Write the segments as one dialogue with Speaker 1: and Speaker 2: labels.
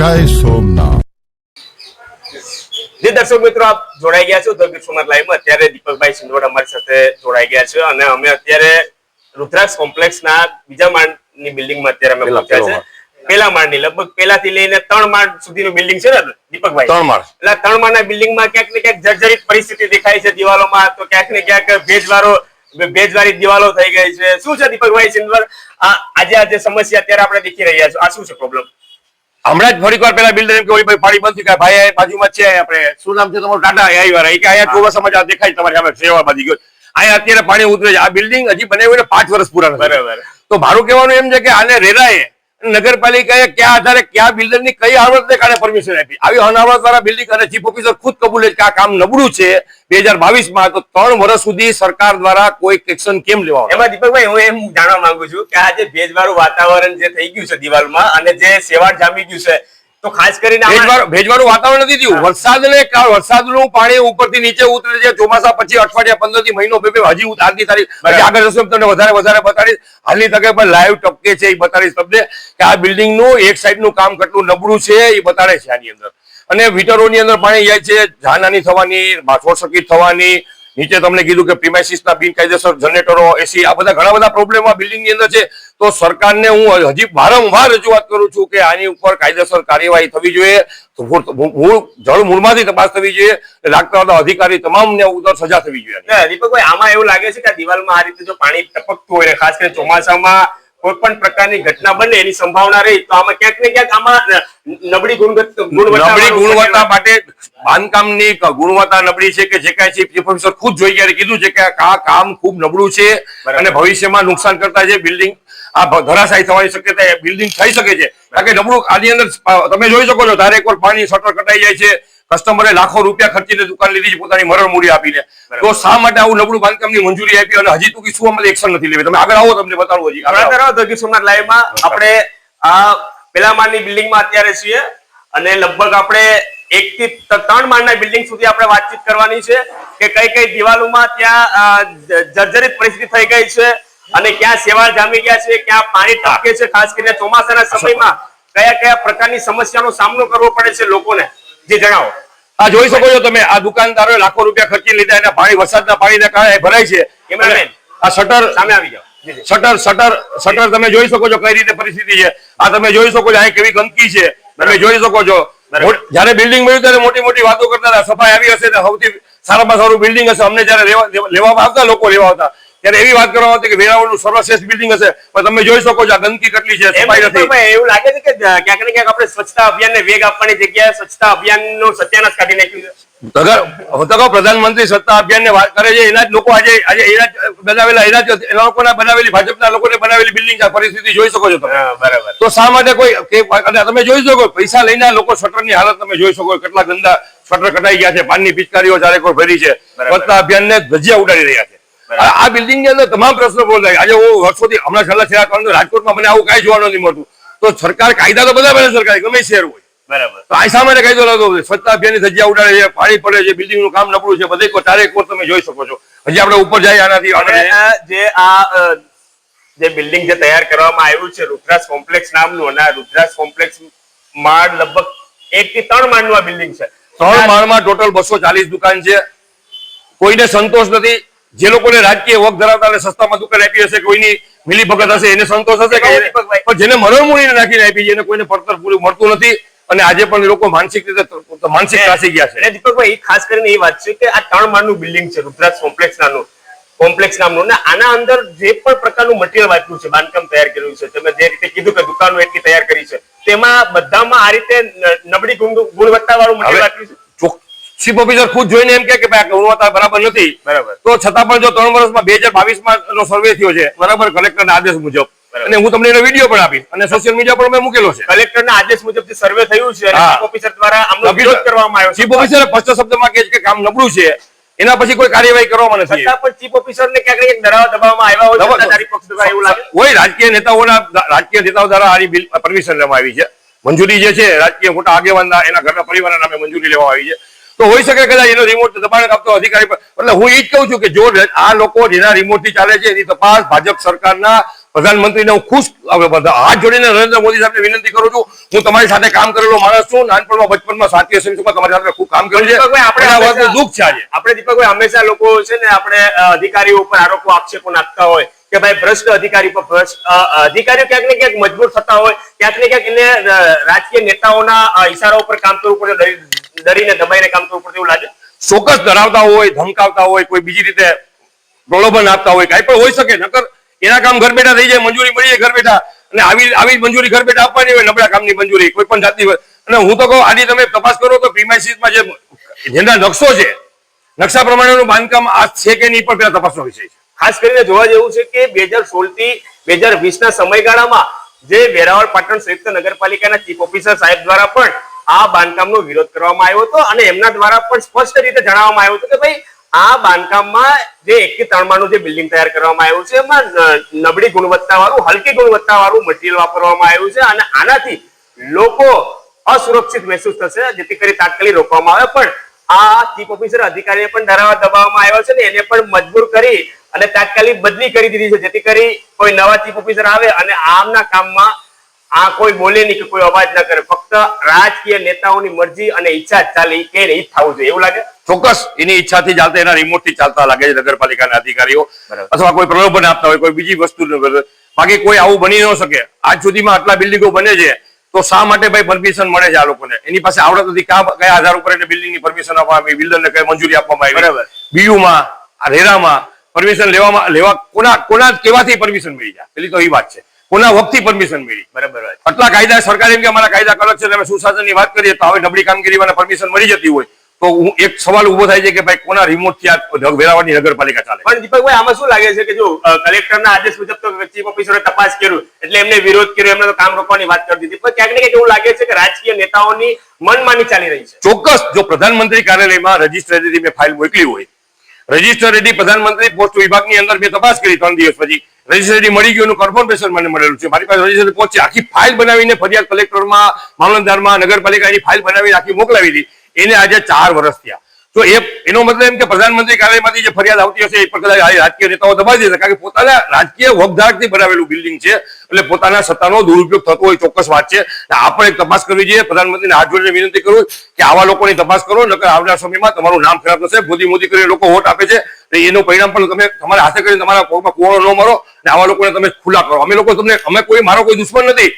Speaker 1: જય સોમનાથ.
Speaker 2: જે દર્શક મિત્રો આપ જોડાઈ ગયા છો ધ સોમનાથ લાઈવમાં. અત્યારે દીપકભાઈ સિંધવડ અમારી સાથે જોડાઈ ગયા છે અને અમે અત્યારે રુદ્રાક્ષ કોમ્પ્લેક્સ ના બીજા માળની બિલ્ડિંગમાં અત્યારે અમે પહોંચ્યા છે. પેલા માળની લગભગ પેલાથી લઈને ત્રણ માળ સુધીનું બિલ્ડિંગ છે ને દીપકભાઈ?
Speaker 3: ત્રણ માળ.
Speaker 2: એટલે ત્રણ માળના બિલ્ડિંગમાં ક્યાંક ને ક્યાંક જર્જરિત પરિસ્થિતિ દેખાય છે દિવાલોમાં. તો ક્યાંક ને ક્યાંક ભેજવાળો ભેજવારી દિવાલો થઈ ગઈ છે. શું છે દીપકભાઈ સિંધવડ? આજે આજે આ જે સમસ્યા અત્યારે આપણે દેખી રહ્યા છો આ શું છે પ્રોબ્લેમ
Speaker 3: હમણાં જ થોડીક વાર પેલા બિલ્ડર એમ કે ઓલી ભાઈ પાણી બંધ થઈ ગયા ભાઈ આ બાજુમાં છે આપણે. શું નામ છે તમારું? ટાટા એ આવ્યા કે અહીંયા ચોમાસામાં જ દેખાય તમારી સામે સેવા બાજી ગયો. અહીંયા અત્યારે પાણી ઉતરે છે. આ બિલ્ડિંગ હજી બનાવ્યું પાંચ વર્ષ પૂરા
Speaker 2: બરાબર.
Speaker 3: તો મારું કહેવાનું એમ છે કે આને રેરાએ નગરપાલિકાએ કયા આધારે કયા બિલ્ડરની કઈ આવડતને કારણે પરમિશન આપી? આવી અનાવત વાળા બિલ્ડિંગ અને ચીફ ઓફિસર ખુદ કબૂલે કે આ કામ નબળું છે. બે હજારમાં તો ત્રણ વર્ષ સુધી સરકાર દ્વારા કોઈ એક્શન કેમ લેવા
Speaker 2: એમાં દીપકભાઈ, હું એમ જાણવા માંગુ છું કે આ જે ભેજવાળું વાતાવરણ જે થઈ ગયું છે દિવાલમાં અને જે સેવાળ જામી ગયું છે તો ખાસ કરીને
Speaker 3: ભેજવાળું વાતાવરણ નથી થયું. વરસાદને વરસાદ વરસાદનું પાણી ઉપરથી નીચે ઉતરે છે. ચોમાસા પછી અઠવાડિયા પંદરથી મહિનો બે હજી આજની તારીખ આગળ જશું તમને વધારે વધારે બતાડીશ. હાલની તકે પણ લાઈવ ટપકે છે એ બતાડીશ તમને કે આ બિલ્ડિંગનું એક સાઈડનું કામ કેટલું નબળું છે એ બતાડે છે આની અંદર. અને વિટરોની અંદર પાણી જાય છે જાનાની થવાની શોર્ટ સર્કિટ થવાની. નીચે તમને કીધું કે પ્રિમાઇસિસના બિનકાયદેસર જનરેટરો એસી આ બધા ઘણા બધા પ્રોબ્લેમ આ બિલ્ડિંગની અંદર છે. તો સરકારને હું હજી વારંવાર રજૂઆત કરું છું કે આની ઉપર કાયદેસર કાર્યવાહી થવી જોઈએ. મૂળ- જળ મૂળમાંથી તપાસ થવી જોઈએ લાગતા હતા અધિકારી તમામને ઉદર સજા થવી જોઈએ.
Speaker 2: દીપકભાઈ આમાં એવું લાગે છે કે દિવાલમાં આ રીતે જો પાણી ટપકતું હોય ખાસ કરીને ચોમાસામાં કોઈ પણ પ્રકારની ઘટના બને એની સંભાવના રહી તો આમાં ક્યાંક ને ક્યાંક આમાં નબળી ગુણવત્તા
Speaker 3: નબળી ગુણવત્તા માટે બાંધકામની ગુણવત્તા નબળી છે કે જે કાંઈ ચીફ ચીફ ઓફિસર ખુદ જોઈ ગયા કીધું છે કે આ કામ ખૂબ નબળું છે. અને ભવિષ્યમાં નુકસાન કરતા છે. બિલ્ડિંગ આ ધરાશાયી થવાની શક્યતા બિલ્ડિંગ થઈ શકે છે. કારણ કે નબળું આની અંદર તમે જોઈ શકો છો તારે એકવાર પાણી શટર કટાઈ જાય છે કસ્ટમરે લાખો રૂપિયા ખર્ચીને દુકાન લીધી છે પોતાની મરણ મૂડી આપીને. તો શા માટે આવું નબળું બાંધકામની મંજૂરી આપી અને હજી તો શું અમારે એક્શન નથી લેવી? તમે આગળ આવો તમને બતાડું હજી.
Speaker 2: ગીર સોમનાથ લાઈવમાં આપણે આ પેલા માળની બિલ્ડિંગમાં અત્યારે છીએ અને લગભગ આપણે એક થી ત્રણ માળના બિલ્ડિંગ સુધી આપણે વાતચીત કરવાની છે કે કઈ કઈ દિવાલોમાં ત્યાં જર્જરિત પરિસ્થિતિ થઈ ગઈ છે અને ક્યાં સેવાળ જામી ગયા છે ક્યાં પાણી ટપકે છે ખાસ કરીને ચોમાસાના સમયમાં કયા કયા પ્રકારની સમસ્યાનો સામનો કરવો પડે છે લોકોને? જે જણાવો.
Speaker 3: આ જોઈ શકો છો તમે આ દુકાનદારોએ લાખો રૂપિયા ખર્ચી લીધા એના પાણી વરસાદના પાણીના કારણે ભરાય છે. આ શટર
Speaker 2: સામે આવી જાઓ.
Speaker 3: શટર શટર શટર તમે જોઈ શકો છો કઈ રીતે પરિસ્થિતિ છે. આ તમે જોઈ શકો છો અહીં કેવી ગંદકી છે. તમે જોઈ શકો છો. જયારે બિલ્ડિંગ મળ્યું ત્યારે મોટી મોટી વાતો કરતા સફાઈ આવી હશે સૌથી સારામાં સારું બિલ્ડિંગ હશે. અમને જયારે લેવા- લેવા- લેવામાં આવતા લોકો લેવા આવતા. ત્યારે એવી વાત કરવામાં આવતી કે વેરાવળનું સર્વશ્રેષ્ઠ બિલ્ડિંગ હશે. પણ તમે જોઈ શકો છો આ ગંદકી કેટલી છે સફાઈ નથી
Speaker 2: એવું લાગે છે કે ક્યાંક ને ક્યાંક આપણે સ્વચ્છતા અભિયાનને વેગ આપવાની જગ્યાએ સ્વચ્છતા અભિયાનનો સત્યાનાશ કાઢી નાખ્યું છે.
Speaker 3: પ્રધાનમંત્રી સત્તા અભિયાનને વાત કરે છે એના જ લોકો આજે આજે એના બનાવેલા એના જ લોકોના બનાવેલી ભાજપના લોકોને બનાવેલી બિલ્ડિંગ પરિસ્થિતિ જોઈ શકો છો તમે.
Speaker 2: બરાબર.
Speaker 3: તો શા માટે કોઈ તમે જોઈ શકો પૈસા લઈને લોકો શટરની હાલત તમે જોઈ શકો કેટલા ગંદા શટર કટાઈ ગયા છે પાનની પિચકારીઓ ચારે કોઈ ભરી છે. સ્વચ્છતા અભિયાનને ધજિયા ઉડાડી રહ્યા છે. આ બિલ્ડિંગની અંદર તમામ પ્રશ્નો બોલાય આજે હું વર્ષોથી હમણાં છેલ્લા છેલ્લા કારણ રાજકોટમાં મને આવું કઈ જોવા નથી મળતું. તો સરકાર કાયદા તો બધા બને સરકાર ગમે શહેર હોય.
Speaker 2: બરાબર.
Speaker 3: તો આ શા કાયદો લાગતો? સ્વચ્છતા અભિયાનની ધજિયા ઉડાડે છે પાણી પડે છે બિલ્ડિંગનું કામ નબળું છે બધે ચારે કોર તમે જોઈ શકો છો. હજી આપણે ઉપર જાય આનાથી
Speaker 2: જે આ જે બિલ્ડિંગ જે તૈયાર કરવામાં આવ્યું છે રુદ્રાસ કોમ્પ્લેક્સ નામનું અને આ રુદ્રાસ કોમ્પ્લેક્સ માળ લગભગ એક થી ત્રણ માળનું આ બિલ્ડિંગ છે.
Speaker 3: ત્રણ માળમાં ટોટલ બસો ચાલીસ દુકાન છે. કોઈને સંતોષ નથી. જે લોકોને રાજકીય વક ધરાવતા સસ્તામાં દુકાન આપી હશે કોઈની મિલી ભગત હશે એને સંતોષ હશે કે પણ જેને મરણમૂળીને નાખીને આપી છે એને કોઈને પડતર પૂરું મળતું નથી અને આજે પણ લોકો માનસિક રીતે માનસિક ત્રાસી ગયા છે.
Speaker 2: દીપકભાઈ એ ખાસ કરીને એ વાત છે કે આ ત્રણ માળનું બિલ્ડિંગ છે રુદ્રાસ કોમ્પ્લેક્સ નામનું. કોમ્પ્લેક્સ નામનું. ને આના અંદર જે પણ પ્રકારનું મટીરિયલ વાંચ્યું છે બાંધકામ તૈયાર કર્યું છે તમે જે રીતે કીધું કે દુકાનો એટલી તૈયાર કરી છે તેમાં બધામાં આ રીતે નબળી ગુણવત્તા વાળું મટીરિયલ વાંચ્યું છે.
Speaker 3: ચીફ ઓફિસર ખુદ જોઈને એમ કે ભાઈ ગુણવત્તા બરાબર નથી.
Speaker 2: બરાબર.
Speaker 3: તો છતાં પણ જો ત્રણ વર્ષમાં બે હજાર બાવીસમાં સર્વે થયો છે બરાબર કલેક્ટરના આદેશ મુજબ. અને હું તમને એનો વીડિયો પણ આપીશ. અને સોશિયલ મીડિયા પર મેં મૂકેલો છે.
Speaker 2: કલેક્ટરના આદેશ મુજબ જે સર્વે થયું છે ચીફ ઓફિસર દ્વારા આમનો વિરોધ કરવામાં આવ્યો
Speaker 3: ચીફ ઓફિસરે સ્પષ્ટ શબ્દમાં કહે છે કે કામ નબળું છે. એના પછી કોઈ કાર્યવાહી કરવામાં નથી.
Speaker 2: છતાં પણ ચીફ ઓફિસર ને ક્યાંક ડરાવા દબાવવામાં આવ્યા હોય સત્તાધારી પક્ષ દ્વારા એવું લાગે.
Speaker 3: હોય રાજકીય નેતાઓના રાજકીય નેતાઓ દ્વારા આની બિલ પરમિશન લેવામાં આવી છે. મંજૂરી જે છે રાજકીય મોટા આગેવાનના એના ઘરના પરિવારના નામે મંજૂરી લેવામાં આવી છે. તો હોઈ શકે કદાચ એનો રિમોટ દબાણ આપતો અધિકારી એટલે હું એ જ કહું છું કે જો આ લોકો જેના રિમોટથી ચાલે છે એની તપાસ ભાજપ સરકારના પ્રધાનમંત્રીને હું ખુશ હાથ જોડીને નરેન્દ્ર મોદી સાહેબને વિનંતી કરું છું હું તમારી સાથે કામ કરેલો માણસ છું નાનપણમાં બચપનમાં સાતીય સંસ્થામાં તમારી સાથે ખૂબ કામ કર્યું છે.
Speaker 2: આપણે હંમેશા-
Speaker 3: વાતનું દુઃખ છે આજે.
Speaker 2: આપણે દીપકભાઈ હંમેશા લોકો છે ને આપણે અધિકારીઓ ઉપર આરોપો આક્ષેપો નાખતા હોય કે ભાઈ ભ્રષ્ટ અધિકારી પર ભ્રષ્ટ અધિકારીઓ ક્યાંક ને ક્યાંક મજબૂર થતા હોય ક્યાંક ને ક્યાંક એને રાજકીય નેતાઓના ઇશારા ઉપર કામ કરવું પડે ડરીને દબાઈને કામ કરવું પડતું એવું લાગે?
Speaker 3: ચોક્કસ ડરાવતા હોય ધમકાવતા હોય કોઈ બીજી રીતે પ્રલોભન આપતા હોય કાંઈ પણ હોઈ શકે. નકર એના કામ ઘર બેઠા થઈ જાય મંજૂરી મળી જાય ઘર બેઠા. અને આવી આવી મંજૂરી ઘર બેઠા આપવાની હોય નબળા કામની મંજૂરી કોઈ પણ જાતની. અને હું તો કહું આની તમે તપાસ કરો તો પ્રીમાઇસીસમાં જે જેના નકશો છે નકશા પ્રમાણેનું બાંધકામ આ છે કે નહીં પણ પેલા તપાસનો વિષય છે.
Speaker 2: ખાસ કરીને જોવા જેવું છે કે બે હજાર સોળથી બે હજાર વીસ ના સમયગાળામાં જે વેરાવળ પાટણ સંયુક્ત નગરપાલિકાના ચીફ ઓફિસર સાહેબ દ્વારા પણ આ બાંધકામનો વિરોધ કરવામાં આવ્યો હતો અને એમના દ્વારા પણ સ્પષ્ટ રીતે જણાવવામાં આવ્યું હતું કે ભાઈ, આ બાંધકામમાં જે એક થી ત્રણ માળનું જે બિલ્ડિંગ તૈયાર કરવામાં આવ્યું છે, એમાં નબળી ગુણવત્તા વાળું હલકી ગુણવત્તા વાળું મટીરિયલ વાપરવામાં આવ્યું છે અને આનાથી લોકો અસુરક્ષિત મહેસૂસ થશે, જેથી કરી તાત્કાલિક રોકવામાં આવે. પણ આ ચીફ ઓફિસર અધિકારીને પણ ડરાવવા દબાવવામાં આવ્યો છે ને એને પણ મજબૂર કરી અને તાત્કાલિક બદલી કરી દીધી છે, જેથી કરી કોઈ નવા ચીફ ઓફિસર આવે અને આમના કામમાં આ કોઈ બોલે નહીં કે કોઈ અવાજ ના કરે. ફક્ત રાજકીય નેતાઓની મરજી અને ઈચ્છા ચાલી. કે એ થવું જોઈએ. એવું લાગે?
Speaker 3: ચોક્કસ. એની ઈચ્છાથી ચાલતા એના રિમોટથી ચાલતા લાગે છે નગરપાલિકાના અધિકારીઓ. અથવા કોઈ પ્રલોભન આપતા હોય કોઈ બીજી વસ્તુ બાકી કોઈ આવું બની ન શકે. આજ સુધીમાં આટલા બિલ્ડિંગો બને છે તો શા માટે ભાઈ પરમિશન મળે છે આ લોકોને? એની પાસે આવડત નથી. કયા કયા આધાર ઉપર એને બિલ્ડિંગની પરમિશન આપવામાં આવી? બિલ્ડરને કઈ મંજૂરી આપવામાં આવી?
Speaker 2: બરાબર.
Speaker 3: બીયુમાં રેરામાં પરમિશન લેવામાં લેવા કોના કોના કેવાથી પરમિશન મળી જાય. પેલી તો એ વાત છે. કોના વખતથી પરમિશન મળી.
Speaker 2: બરાબર
Speaker 3: આટલા કાયદા સરકાર એમ કે અમારા કાયદા કડક છે અમે સુશાસનની વાત કરીએ તો હવે નબળી કામગીરી પરમિશન મળી જતી હોય. તો હું એક સવાલ ઊભો થાય છે કે ભાઈ કોના રિમોટથી આ વેરાવળની નગરપાલિકા ચાલે?
Speaker 2: પણ દીપકભાઈ આમાં શું લાગે છે કે જો કલેક્ટર કલેક્ટરના આદેશ મુજબ તો ચીફ ઓફિસરે તપાસ કર્યું એટલે એમને વિરોધ કર્યો એમને તો કામ રોકવાની વાત કરી દીધી. પણ ક્યાંક ને ક્યાંક એવું લાગે છે કે રાજકીય નેતાઓની મનમાની ચાલી રહી છે.
Speaker 3: ચોક્કસ જો પ્રધાનમંત્રી કાર્યાલયમાં રજીસ્ટ્રેરીથી મેં ફાઇલ મોકલી હોય રજીસ્ટ્રેરી પ્રધાનમંત્રી પોસ્ટ વિભાગની અંદર મેં તપાસ કરી ત્રણ દિવસ પછી. રજીસ્ટ્રેરી મળી ગયું કન્ફર્મેશન મને મળેલું છે. મારી પાસે રજિસ્ટર પહોંચી આખી ફાઇલ બનાવીને ફરિયાદ કલેક્ટરમાં મામલતદારમાં, નગરપાલિકાની ફાઇલ બનાવીને આખી મોકલાવી હતી. એને આજે ચાર વર્ષ થયા. તો એ એનો મતલબ એમ કે પ્રધાનમંત્રી કાર્યાલયમાંથી જે ફરિયાદ આવતી હશે એ પર કદાચ રાજકીય નેતાઓ દબાવી દેશે, કારણ કે પોતાના રાજકીય વગધારકથી બનાવેલું બિલ્ડિંગ છે, એટલે પોતાના સત્તાનો દુરુપયોગ થતો હોય ચોક્કસ વાત છે. આપણે એક તપાસ કરવી જોઈએ. પ્રધાનમંત્રીને હાથ જોડીને વિનંતી કરું કે આવા લોકોની તપાસ કરો, નકર આવનાર સમયમાં તમારું નામ ખરાબ થશે, મોદી મોદી કરીને લોકો વોટ આપે છે. એનું પરિણામ પણ તમે તમારા હાથે કરીને તમારા કોર્ટમાં કુવાડો ન મારો અને આવા લોકોને તમે ખુલ્લા કરો. અમે લોકો તમને અમે કોઈ મારો કોઈ દુશ્મન નથી.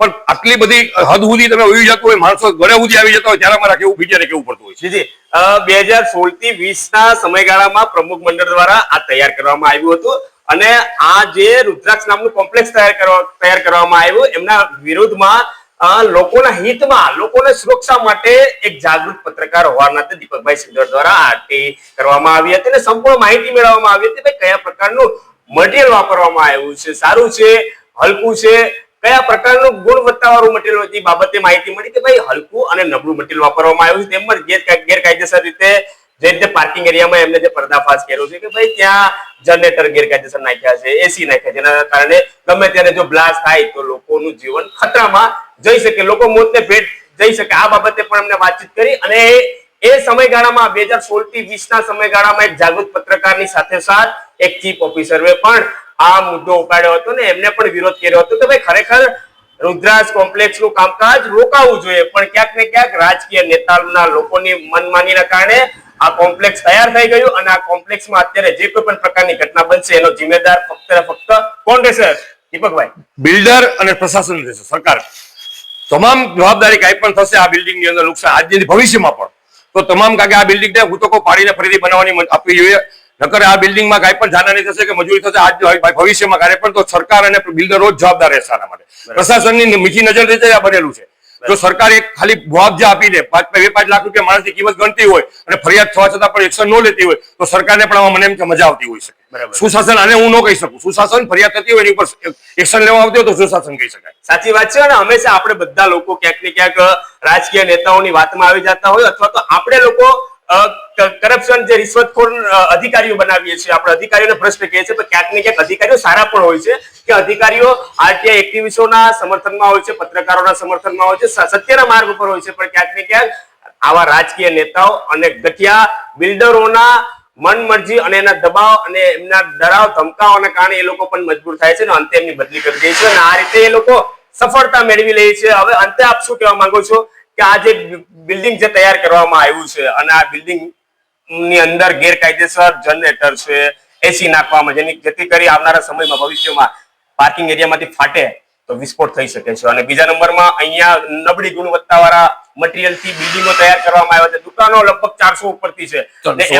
Speaker 3: પણ આટલી બધી હદ સુધી તમે ઉઈ જતું હોય, માણસો ઘરે સુધી આવી જતા હોય, ત્યારે કેવું બીજાને કેવું પડતું હોય
Speaker 2: જીજી બે હજાર સોળથી વીસ ના સમયગાળામાં પ્રમુખ મંડળ દ્વારા આ તૈયાર કરવામાં આવ્યું હતું અને આ જે રુદ્રાક્ષ નામનું કોમ્પ્લેક્સ તૈયાર કરવામાં આવ્યું, એમના વિરોધમાં લોકોના હિતમાં, લોકોને સુરક્ષા માટે એક જાગૃત પત્રકાર હોવાના દીપકભાઈ સિંધર દ્વારા આરટી કરવામાં આવી હતી અને સંપૂર્ણ માહિતી મેળવવામાં આવી હતી કયા પ્રકારનું મટીરિયલ વાપરવામાં આવ્યું છે, સારું છે, હલકું છે કયા પ્રકારનું ગુણવત્તાવાળું મટીરિયલ હતી બાબતે માહિતી મળી કે ભાઈ હલકું અને નબળું મટીરિયલ વાપરવામાં આવ્યું છે. તેમજ ગેરકાય- ગેરકાયદેસર રીતે જે રીતે પાર્કિંગ એરિયામાં એમને જે પર્દાફાશ કર્યો છે કે ભાઈ ત્યાં જનરેટર ગેરકાયદેસર નાખ્યા છે એસી નાખ્યા છે. એના કારણે ગમે ત્યારે જો બ્લાસ્ટ થાય તો લોકોનું જીવન ખતરામાં જઈ શકે. લોકો મોતને ભેટ જઈ શકે. આ બાબતે પણ અમને વાતચીત કરી અને એ સમયગાળામાં બે હજાર સોળથી વીસ ના સમયગાળામાં એક જાગૃત પત્રકારની સાથે સાથ એક ચીફ ઓફિસરે પણ આ મુદ્દો ઉપાડ્યો હતો ને, એમને પણ વિરોધ કર્યો હતો કે ભાઈ ખરેખર રુદ્રાસ કોમ્પ્લેક્સનું કામકાજ રોકાવું જોઈએ. પણ ક્યાંક ને ક્યાંક રાજકીય નેતાના લોકોની મનમાનીના કારણે આ કોમ્પ્લેક્સ તૈયાર થઈ ગયું અને આ કોમ્પ્લેક્સમાં અત્યારે જે કોઈ પણ પ્રકારની ઘટના બનશે, એનો જિમ્મેદાર ફક્ત ફક્ત કોણ રહેશે? દીપકભાઈ.
Speaker 3: બિલ્ડર અને પ્રશાસન રહેશે, સરકાર. તમામ જવાબદારી કઈ પણ થશે આ બિલ્ડિંગની અંદર નુકસાન. આજની ભવિષ્યમાં પણ. તો તમામ કાગે આ બિલ્ડિંગ ને હું તો પાડીને ફરીથી બનાવવાની આપવી જોઈએ. નકર આ બિલ્ડિંગમાં કાંઈ પણ જાનહાની થશે કે મજૂરી થશે આજ ભવિષ્યમાં ક્યારે પણ તો સરકાર અને બિલ્ડરો જ જવાબદાર રહેશે આના માટે. પ્રશાસનની મીઠી નજર રીતે આ બનેલું છે. જો સરકાર એક ખાલી મુઆવજા આપી દે પાંચ બે પાંચ લાખ રૂપિયા માણસની કિંમત ગણતી હોય અને ફરિયાદ થવા છતાં પણ એક્શન ન લેતી હોય તો સરકારને પણ આમાં મને એમ કે મજા આવતી હોય શકે. સુશાસન આને હું ન કહી શકું. સુશાસન ફરિયાદ થતી હોય એની ઉપર એક્શન લેવા આવતી હોય તો સુશાસન કહી શકાય.
Speaker 2: સાચી વાત છે અને હંમેશા આપણે બધા લોકો ક્યાંક ને ક્યાંક રાજકીય નેતાઓની વાતમાં આવી જતા હોય અથવા તો આપણે લોકો કરપ્શન જે રિશ્વતખોર અધિકારીઓ બનાવીએ છીએ, આપણે અધિકારીઓને ભ્રષ્ટ કહીએ છીએ તો ક્યાંક ને ક્યાંક અધિકારીઓ સારા પણ હોય છે, કે અધિકારીઓ આરટીઆઈ એક્ટિવિસ્ટોના સમર્થનમાં હોય છે, પત્રકારોના સમર્થનમાં હોય છે સત્યના માર્ગ ઉપર હોય છે, પણ ક્યાંક ને ક્યાંક આવા રાજકીય નેતાઓ અને ગઠિયા બિલ્ડરોના મનમરજી અને એના દબાવ અને એમના ડરાવ ધમકાઓના કારણે એ લોકો પણ મજબૂર થાય છે અને અંતે એમની બદલી કરી દે છે અને આ રીતે એ લોકો સફળતા મેળવી લે છે. હવે અંતે આપ શું કહેવા માંગો છો? કે આ જે બિલ્ડિંગ જે તૈયાર કરવામાં આવ્યું છે અને આ બિલ્ડિંગની અંદર ગેરકાયદેસર જનરેટર છે એસી નાખવામાં જેની જેથી કરી આવનારા સમયમાં ભવિષ્યમાં પાર્કિંગ એરિયામાંથી ફાટે તો વિસ્ફોટ થઈ શકે છે. અને બીજા નંબરમાં અહીંયા નબળી ગુણવત્તાવાળા મટીરિયલથી બિલ્ડિંગો તૈયાર કરવામાં આવ્યા છે. દુકાનો લગભગ ચારસો ઉપરથી છે.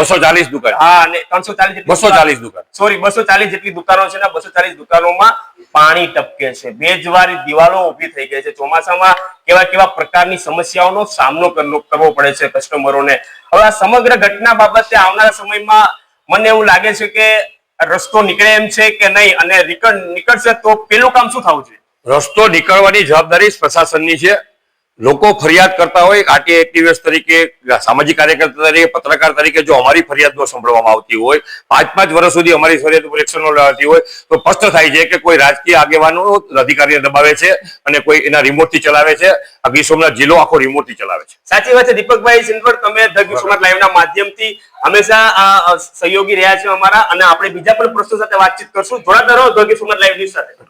Speaker 3: બસો ચાલીસ દુકાન.
Speaker 2: હા અને ત્રણસો ચાલીસ
Speaker 3: બસો ચાલીસ દુકાન.
Speaker 2: સોરી બસો ચાલીસ જેટલી દુકાનો છે ને બસો ચાલીસ દુકાનોમાં પાણી ટપકે છે. બેજવારી દિવાલો ઊભી થઈ ગઈ છે. ચોમાસામાં કેવા કેવા પ્રકારની સમસ્યાઓનો સામનો કરવો કરવો પડે છે કસ્ટમરોને. હવે આ સમગ્ર ઘટના બાબતે આવનારા સમયમાં મને એવું લાગે છે કે રસ્તો નીકળે એમ છે કે નહીં? અને નીકળશે તો પેલું કામ શું થવું જોઈએ?
Speaker 3: રસ્તો નીકળવાની જવાબદારી પ્રશાસનની છે. લોકો ફરિયાદ કરતા હોય આરટી એક્ટિવિસ્ટ તરીકે, સામાજિક કાર્યકર્તા તરીકે, પત્રકાર તરીકે જો અમારી ફરિયાદ ન સંભળવામાં આવતી હોય પાંચ પાંચ વર્ષ સુધી અમારી ફરિયાદ ઉપર એક્શનો લેવાતી હોય, તો સ્પષ્ટ થાય છે કે કોઈ રાજકીય આગેવાનો અધિકારીને દબાવે છે અને કોઈ એના રિમોટથી ચલાવે છે. આ ગીર સોમનાથ જિલ્લો આખો રિમોટથી ચલાવે છે.
Speaker 2: સાચી વાત છે. દીપકભાઈ સિંધવડ, તમે ધ લાઈવના લાઈવ ના માધ્યમથી હંમેશા સહયોગી રહ્યા છે અમારા અને આપણે બીજા પણ પ્રશ્નો સાથે વાતચીત કરશું. જોડાતા રહો ધ કિશોર લાઈવ ન્યૂઝ સાથે.